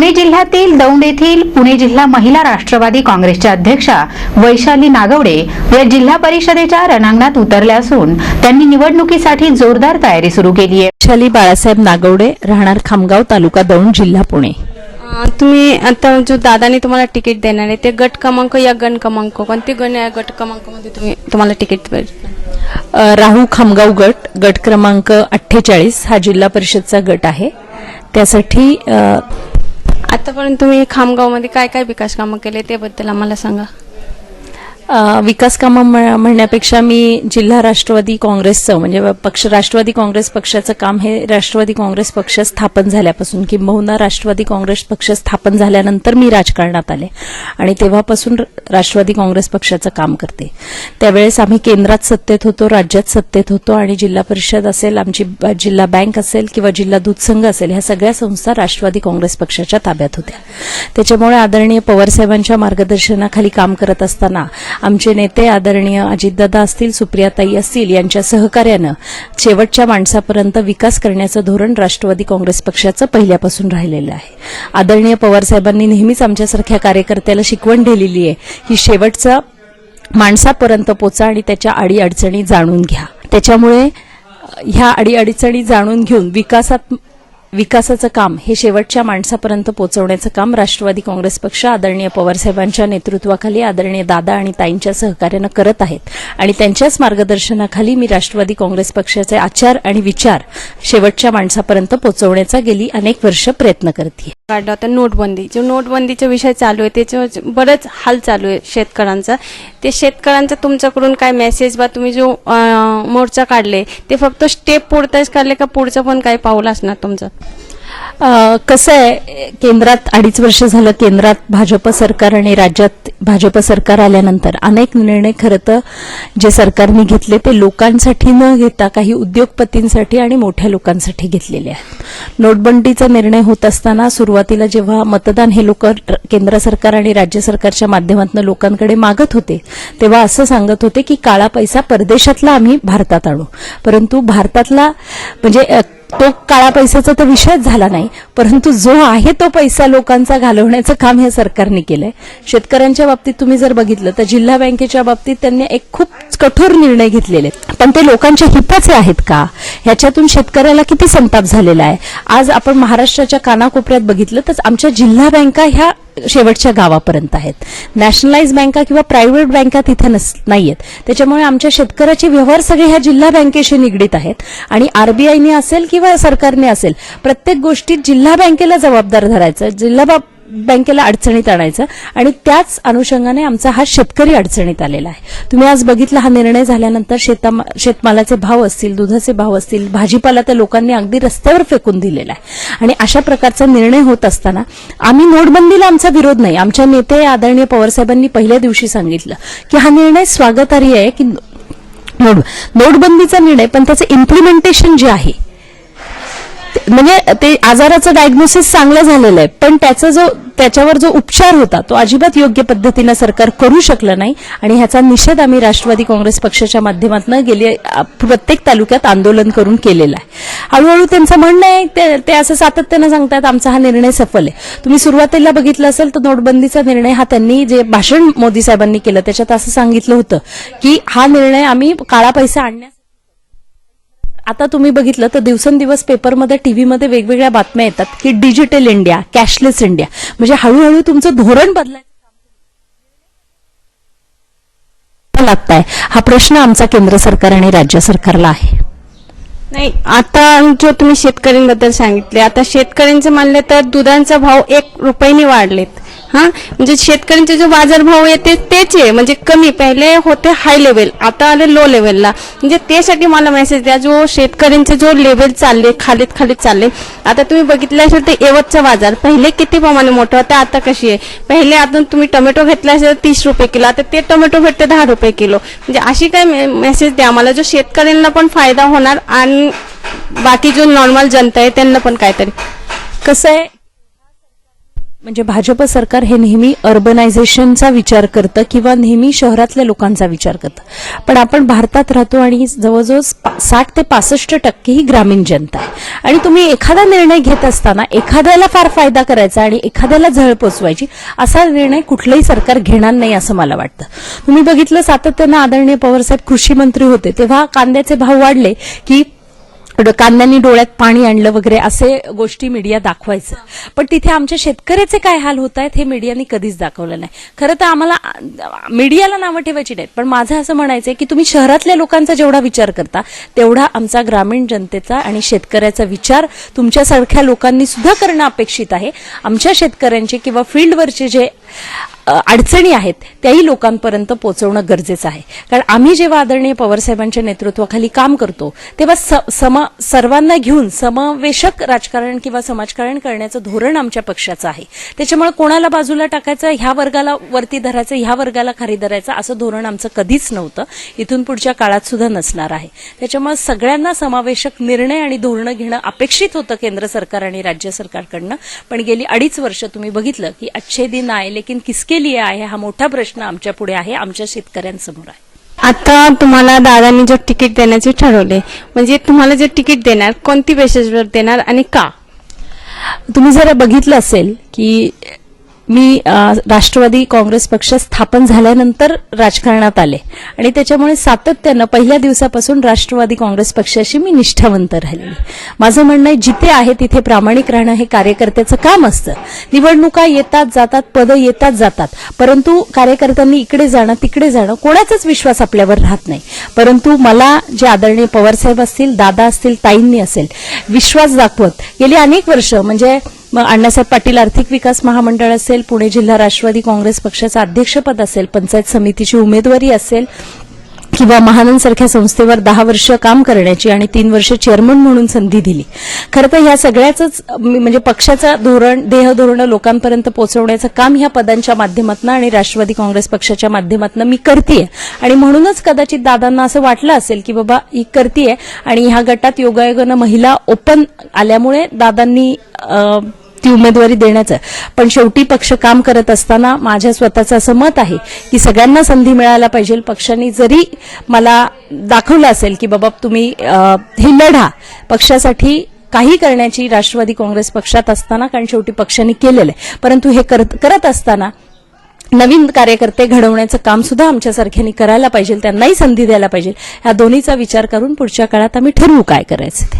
पुणे जिल्ह्यातील दौंड येथील पुणे जिल्हा महिला राष्ट्रवादी काँग्रेसच्या अध्यक्षा वैशाली नागवडे या जिल्हा परिषदेच्या रणांगणात उतरल्या असून त्यांनी निवडणुकीसाठी जोरदार तयारी सुरू केली आहे. वैशाली बाळासाहेब नागवडे राहणार खामगाव तालुका दौंड जिल्हा पुणे. तुम्ही आता जो दादाने तुम्हाला तिकीट देणार आहे ते गट क्रमांक या गण क्रमांक कोणते गण या गट क्रमांकामध्ये तुम्ही तुम्हाला तिकीट राहू खामगाव गट गट क्रमांक अठ्ठेचाळीस हा जिल्हा परिषदचा गट आहे. त्यासाठी आतापर्यंत तुम्ही खामगावमध्ये काय काय विकास कामं केले त्याबद्दल आम्हाला सांगा. विकास कामं म्ह- म्हणण्यापेक्षा मी जिल्हा राष्ट्रवादी काँग्रेसचं म्हणजे पक्ष राष्ट्रवादी काँग्रेस पक्षाचं काम हे राष्ट्रवादी काँग्रेस पक्ष स्थापन झाल्यापासून किंबहुना राष्ट्रवादी काँग्रेस पक्ष स्थापन झाल्यानंतर मी राजकारणात आले. आणि तेव्हापासून राष्ट्रवादी काँग्रेस पक्षाचं काम करते. त्यावेळेस आम्ही केंद्रात सत्तेत होतो राज्यात सत्तेत होतो आणि जिल्हा परिषद असेल आमची जिल्हा बँक असेल किंवा जिल्हा दूध संघ असेल ह्या सगळ्या संस्था राष्ट्रवादी काँग्रेस पक्षाच्या ताब्यात होत्या. त्याच्यामुळे आदरणीय पवारसाहेबांच्या मार्गदर्शनाखाली काम करत असताना आमचे नेते आदरणीय अजितदादा असतील सुप्रियाताई असतील यांच्या सहकार्यानं शेवटच्या माणसापर्यंत विकास करण्याचं धोरण राष्ट्रवादी काँग्रेस पक्षाचं पहिल्यापासून राहिलेलं आहे. आदरणीय पवारसाहेबांनी नेहमीच आमच्यासारख्या कार्यकर्त्याला शिकवण दिलेली आहे की शेवटचा माणसापर्यंत पोचा आणि त्याच्या अडीअडचणी जाणून घ्या. त्याच्यामुळे ह्या अडीअडचणी जाणून घेऊन विकासात विकासाचं काम हे शेवटच्या माणसापर्यंत पोहोचवण्याचं काम राष्ट्रवादी काँग्रेस पक्ष आदरणीय पवारसाहेबांच्या नेतृत्वाखाली आदरणीय दादा आणि ताईंच्या सहकार्यानं करत आहेत. आणि त्यांच्याच मार्गदर्शनाखाली मी राष्ट्रवादी काँग्रेस पक्षाचे आचार आणि विचार शेवटच्या माणसापर्यंत पोहोचवण्याचा गेली अनेक वर्ष प्रयत्न करते काढला होता नोटबंदी. जो नोटबंदीचा विषय चालू आहे त्याच्या बरंच हाल चालू आहे शेतकऱ्यांचा. ते शेतकऱ्यांचा तुमच्याकडून काय मेसेज बा तुम्ही जो मोर्चा काढले ते फक्त स्टेप पुरताच काढले का पुढचं पण काही पाऊल असणार तुमचं? कसं आहे केंद्रात अडीच वर्ष झालं केंद्रात भाजप सरकार आणि राज्यात भाजप सरकार आल्यानंतर अनेक निर्णय खरं तर जे सरकारने घेतले ते लोकांसाठी न घेता काही उद्योगपतींसाठी आणि मोठ्या लोकांसाठी घेतलेले आहेत. नोटबंदीचा निर्णय होत असताना सुरुवातीला जेव्हा मतदान हे लोक केंद्र सरकार आणि राज्य सरकारच्या माध्यमातून लोकांकडे मागत होते तेव्हा असं सांगत होते की काळा पैसा परदेशातला आम्ही भारतात आणू. परंतु भारतातला म्हणजे तो काळा पैशाचा तर विषयच झाला नाही परंतु जो आहे तो पैसा लोकांचा घालवण्याचं काम हे सरकारने केलंय. शेतकऱ्यांच्या बाबतीत तुम्ही जर बघितलं तर जिल्हा बँकेच्या बाबतीत त्यांनी एक खूप कठोर निर्णय घेतलेले आहेत. पण ते लोकांच्या हिताचे आहेत का? ह्याच्यातून शेतकऱ्याला किती संताप झालेला आहे? आज आपण महाराष्ट्राच्या कानाकोपऱ्यात बघितलं तर आमच्या जिल्हा बँका ह्या शेवटच्या गावापर्यंत आहेत. नॅशनलाइज बँका किंवा प्रायव्हेट बँका तिथे नस नाहीयेत. त्याच्यामुळे आमच्या शेतकऱ्याचे व्यवहार सगळे ह्या जिल्हा बँकेशी निगडीत आहेत. आणि आरबीआयने असेल किंवा सरकारने असेल प्रत्येक गोष्टीत जिल्हा बँकेला जबाबदार धरायचं जिल्हा बँकेला अडचणीत आणायचं. आणि त्याच अनुषंगाने आमचा हा शेतकरी अडचणीत आलेला आहे. तुम्ही आज बघितला हा निर्णय झाल्यानंतर शेता शेतमालाचे भाव असतील दुधाचे भाव असतील भाजीपाला तर लोकांनी अगदी रस्त्यावर फेकून दिलेला आहे. आणि अशा प्रकारचा निर्णय होत असताना आम्ही नोटबंदीला आमचा विरोध नाही. आमच्या नेते आदरणीय पवारसाहेबांनी पहिल्या दिवशी सांगितलं की हा निर्णय स्वागतार्ह आहे की नोटबंदीचा निर्णय पण त्याचं इम्प्लिमेंटेशन जे आहे म्हणजे ते आजाराचं डायग्नोसिस चांगलं झालेलं आहे. पण त्याचा जो त्याच्यावर जो उपचार होता तो अजिबात योग्य पद्धतीनं सरकार करू शकलं नाही आणि ह्याचा निषेध आम्ही राष्ट्रवादी काँग्रेस पक्षाच्या माध्यमातून गेले प्रत्येक तालुक्यात आंदोलन करून केलेलं आहे. हळूहळू त्यांचं म्हणणं आहे ते- ते असं सातत्यानं सांगतात आमचा हा निर्णय सफल आहे. तुम्ही सुरुवातीला बघितलं असेल तर नोटबंदीचा निर्णय हा त्यांनी जे भाषण मोदी साहेबांनी केलं त्याच्यात असं सांगितलं होतं की हा निर्णय आम्ही काळा पैसा आणण्यास आता तुम्ही बघितलं तर दिवसेंदिवस पेपरमध्ये टीव्हीमध्ये वेगवेगळ्या बातम्या येतात की डिजिटल इंडिया कॅशलेस इंडिया. म्हणजे हळूहळू तुमचं धोरण बदलायचं लागताय. हा प्रश्न आमचा केंद्र सरकार आणि राज्य सरकारला आहे. नाही आता जो तुम्ही शेतकऱ्यांबद्दल सांगितले आता शेतकऱ्यांचं मानलं तर दुधाचा भाव एक रुपयाने वाढलेत. हा? म्हणजे शेतकऱ्यांचे जो बाजारभाव येते तेच आहे. म्हणजे कमी. पहिले होते हाय लेवल आता आले लो. लेवलला म्हणजे त्यासाठी मला मेसेज द्या. जो शेतकऱ्यांचे जो लेवल चालले खालीत खालीत चालले. आता तुम्ही बघितलं असेल तर एवतचा बाजार. पहिले किती प्रमाणे मोठं होता आता कशी आहे? पहिले आता तुम्ही टोमॅटो घेतला असेल तर तीस रुपये किलो. आता ते टोमॅटो भेटते दहा रुपये किलो. म्हणजे अशी काय मेसेज द्या मला जो शेतकऱ्यांना पण फायदा होणार आणि बाकी जो नॉर्मल जनता आहे त्यांना पण काहीतरी. कसं आहे? म्हणजे भाजप सरकार हे नेहमी अर्बनायझेशनचा विचार करतं किंवा नेहमी शहरातल्या लोकांचा विचार करतं. पण आपण भारतात राहतो आणि जवळजवळ साठ ते पासष्ट टक्के ही ग्रामीण जनता आहे. आणि तुम्ही एखादा निर्णय घेत असताना एखाद्याला फार फायदा करायचा आणि एखाद्याला झळ पोचवायची असा निर्णय कुठलंही सरकार घेणार नाही असं मला वाटतं. तुम्ही बघितलं सातत्यानं आदरणीय पवारसाहेब कृषी मंत्री होते तेव्हा कांद्याचे भाव वाढले की कांद्यांनी डोळ्यात पाणी आणलं वगैरे असे गोष्टी मीडिया दाखवायचं. पण तिथे आमच्या शेतकऱ्याचे काय हाल होत आहेत हे मीडियाने कधीच दाखवलं नाही. खरं तर आम्हाला मीडियाला नावं ठेवायची नाहीत पण माझं असं म्हणायचं की तुम्ही शहरातल्या लोकांचा जेवढा विचार करता तेवढा आमचा ग्रामीण जनतेचा आणि शेतकऱ्याचा विचार तुमच्यासारख्या लोकांनी सुद्धा करणं अपेक्षित आहे. आमच्या शेतकऱ्यांचे किंवा फील्डवरचे जे अडचणी आहेत त्याही लोकांपर्यंत पोहोचवणं गरजेचं आहे. कारण आम्ही जेव्हा आदरणीय पवारसाहेबांच्या नेतृत्वाखाली काम करतो तेव्हा स- सम सर्वांना घेऊन समावेशक राजकारण किंवा समाजकारण करण्याचं धोरण आमच्या पक्षाचं आहे. त्याच्यामुळे कोणाला बाजूला टाकायचं ह्या वर्गाला वरती धरायचं ह्या वर्गाला खाली धरायचं असं धोरण आमचं कधीच नव्हतं. इथून पुढच्या काळात सुद्धा नसणार आहे. त्याच्यामुळे सगळ्यांना समावेशक निर्णय आणि धोरणं घेणं अपेक्षित होतं केंद्र सरकार आणि राज्य सरकारकडनं. पण गेली अडीच वर्ष तुम्ही बघितलं की अच्छे दिन आहे लेकिन किसके लिए आहे हा मोठा प्रश्न आमच्या पुढे आहे आमच्या शेतकऱ्यांसमोर आहे. आता तुम्हाला दादांनी जो तिकीट देण्याचे ठरवले म्हणजे तुम्हाला जे तिकीट देणार कोणती बेसिसवर देणार आणि का? तुम्ही जरा बघितलं असेल की मी राष्ट्रवादी काँग्रेस पक्ष स्थापन झाल्यानंतर राजकारणात आले. आणि त्याच्यामुळे सातत्यानं पहिल्या दिवसापासून राष्ट्रवादी काँग्रेस पक्षाशी मी निष्ठावंत राहिलेली माझं म्हणणं आहे जिथे आहे तिथे प्रामाणिक राहणं हे कार्यकर्त्याचं काम असतं. निवडणुका येतात जातात पदं येतात जातात. परंतु कार्यकर्त्यांनी इकडे जाणं तिकडे जाणं कोणाचाच विश्वास आपल्यावर राहत नाही. परंतु मला जे आदरणीय पवारसाहेब असतील दादा असतील ताईंनी असेल विश्वास दाखवत गेली अनेक वर्ष म्हणजे मग अण्णासाहेब पाटील आर्थिक विकास महामंडळ असेल पुणे जिल्हा राष्ट्रवादी काँग्रेस पक्षाचं अध्यक्षपद असेल पंचायत समितीची उमेदवारी असेल किंवा महानंदसारख्या संस्थेवर दहा वर्ष काम करण्याची आणि तीन वर्ष चेअरमन म्हणून संधी दिली. खरं तर ह्या सगळ्याच म्हणजे पक्षाचं धोरण देहधोरणं लोकांपर्यंत पोहोचवण्याचं काम ह्या पदांच्या माध्यमातून आणि राष्ट्रवादी काँग्रेस पक्षाच्या माध्यमातून मी करतेय. आणि म्हणूनच कदाचित दादांना असं वाटलं असेल की बाबा ही करतेय आणि ह्या गटात योगायोगानं महिला ओपन आल्यामुळे दादांनी ती उमेदवारी देण्याचं. पण शेवटी पक्ष काम करत असताना माझ्या स्वतःचं असं मत आहे की सगळ्यांना संधी मिळायला पाहिजे. पक्षांनी जरी मला दाखवलं असेल की बाबा तुम्ही हे लढा. पक्षासाठी काही करण्याची राष्ट्रवादी काँग्रेस पक्षात असताना कारण शेवटी पक्षांनी केलेलं आहे. परंतु हे करत करत असताना नवीन कार्यकर्ते घडवण्याचं काम सुद्धा आमच्यासारख्यांनी करायला पाहिजे. त्यांनाही संधी द्यायला पाहिजे. ह्या दोन्हीचा विचार करून पुढच्या काळात आम्ही ठरवू काय करायचं